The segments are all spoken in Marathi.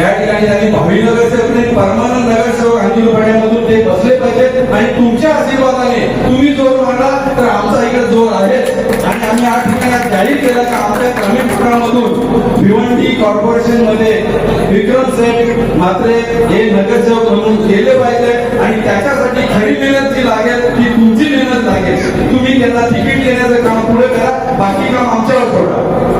त्या ठिकाणी त्यांनी भावी नगरसेवक नाही परमानंद नगरसेवक अंजली पाड्यामधून ते बसले पाहिजे आणि तुमच्या आशीर्वादाने तुम्ही जोर मांडा तर आमचा इकडे जोर आहे आणि आम्ही या ठिकाणी जाहीर केलं का आमच्या ग्रामीण भागामधून भिवंडी कॉर्पोरेशनमध्ये विक्रम सेठ मात्रे हे नगरसेवक म्हणून केले पाहिजे आणि त्याच्यासाठी खरी मेहनत जी लागेल ती तुमची मेहनत लागेल. तुम्ही त्यांना तिकीट देण्याचं काम पुढे करा बाकी काम आमच्यावर सोडा.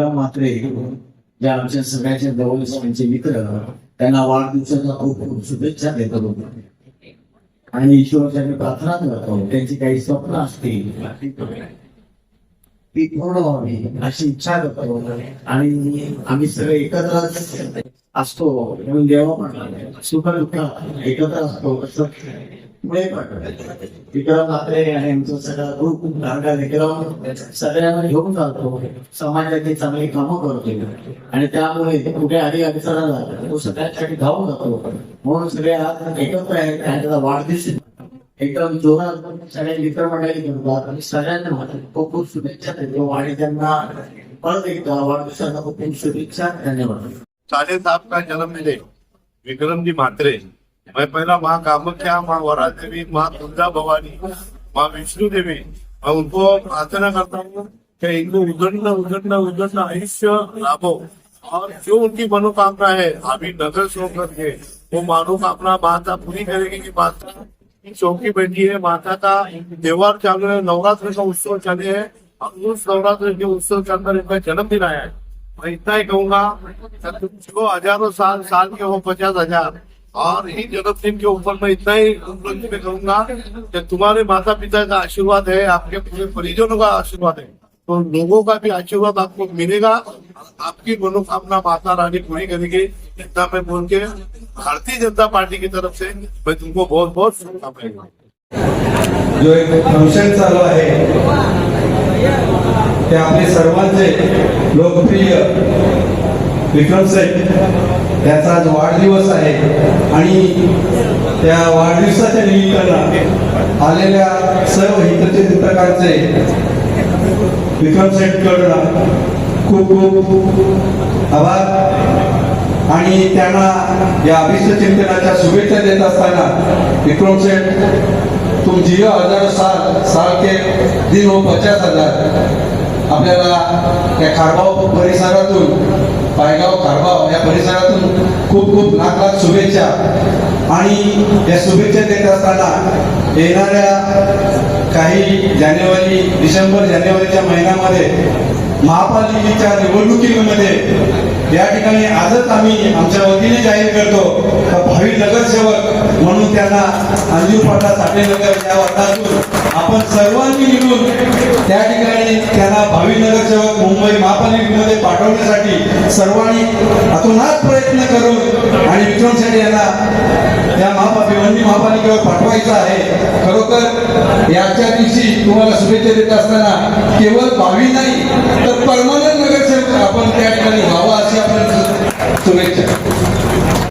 विक्रम मात्रे ज्या आमच्या सगळ्याच्या जवळचे मित्र त्यांना वाढदिवसाच्या खूप खूप शुभेच्छा देतो आणि ईश्वराच्या प्रार्थना करतो त्यांची काही स्वप्न असतील ती पूर्ण व्हावी अशी इच्छा करतो आणि आम्ही सगळे एकत्र असतो म्हणून देवा म्हणतो सुख दुःख एकत्र असतो असं विक्रम मात्रे यांचं आमचं सगळं ग्रुप धारका विक्रम सगळ्यांना घेऊन जातो समाजाची चांगली कामं करतो आणि त्यामुळे कुठे आधी अडचणा तो सगळ्यांसाठी धावून जातो. म्हणून सगळे आज एकत्र आहेत आणि त्याचा वाढदिवस एकदम जोरात सगळे मित्र मंडळी करतात आणि सगळ्यांना खूप खूप शुभेच्छा देतो. आणि त्यांना परत एकदा वाढदिवसांना खूप खूप शुभेच्छा. धन्यवाद. साढ़े साहब का जन्म मिले विक्रमजी म्हात्रे. मैं पहला माँ कामख्या माँ वरादेवी माँ दुर्गा भवानी माँ विष्णु देवी। मैं उनको प्रार्थना करता हूँ कि इनको उजड़ना उजड़ना उजड़ना आयुष्य लाभो। और जो उनकी मनोकामना है अभी नगर शो करके वो मनोकामना माता पूरी करेगी कि माता। चौकी बैठी है माता का त्योहार चालू है नवरात्र का उत्सव चले है। और उस नवरात्र के उत्सव के अंदर इनका जन्मदिन आया है। मैं इतना ही कहूंगा जो हजारों साल साल के हो पचास हजार। और ही जन्मदिन के ऊपर मैं इतना ही उपलब्धि में कहूँगा कि तुम्हारे माता पिता का आशीर्वाद है, आपके पूरे परिजनों का आशीर्वाद है। तो लोगों का भी आशीर्वाद आपको मिलेगा, आपकी मनोकामना माता रानी पूरी करेगी, इतना मैं बोल के भारतीय जनता पार्टी की तरफ़ से मैं तुमको बहुत बहुत शुभकामनाएँ। जो एक फ़ंक्शन चालू आहे, ते आपले सर्वांचे लोकप्रिय विक्रम सेठ याचा आज वाढदिवस आहे. आणि त्या वाढदिवसाच्या निमित्तानं आलेल्या सर्व हितचिंतकांचे विक्रम सेटकडनं खूप खूप आभार. आणि त्यांना या अभिष्ट चिंतनाच्या शुभेच्छा देत असताना विक्रम सेठ तुम जिओ हजार साल साल के दिन हो पचास हजार. आपल्याला या खारगाव परिसरातून पायगाव खारगाव या परिसरातून खूप खूप लाख लाख शुभेच्छा. आणि या शुभेच्छा देत असताना येणाऱ्या काही जानेवारी डिसेंबर जानेवारीच्या महिन्यामध्ये महापालिकेच्या निवडणुकीमध्ये या ठिकाणी आजच आम्ही आमच्या वतीने जाहीर करतो भावी नगरसेवक म्हणून त्यांना अंजू पाटा साठेनगर या वाटातून आपण सर्वांनी मिळून त्या ठिकाणी त्यांना भावी नगरसेवक मुंबई महापालिकेमध्ये पाठवण्यासाठी सर्वांनी अतोनात प्रयत्न करून आणि विक्रम शेट्टी यांना या महापा भिवंडी महापालिकेवर पाठवायचं आहे. खरोखर याच्या दिवशी तुम्हाला शुभेच्छा देत असताना केवळ भावी नाही तर परमानंद नगरसेवक आपण त्या ठिकाणी व्हावा अशी आपण शुभेच्छा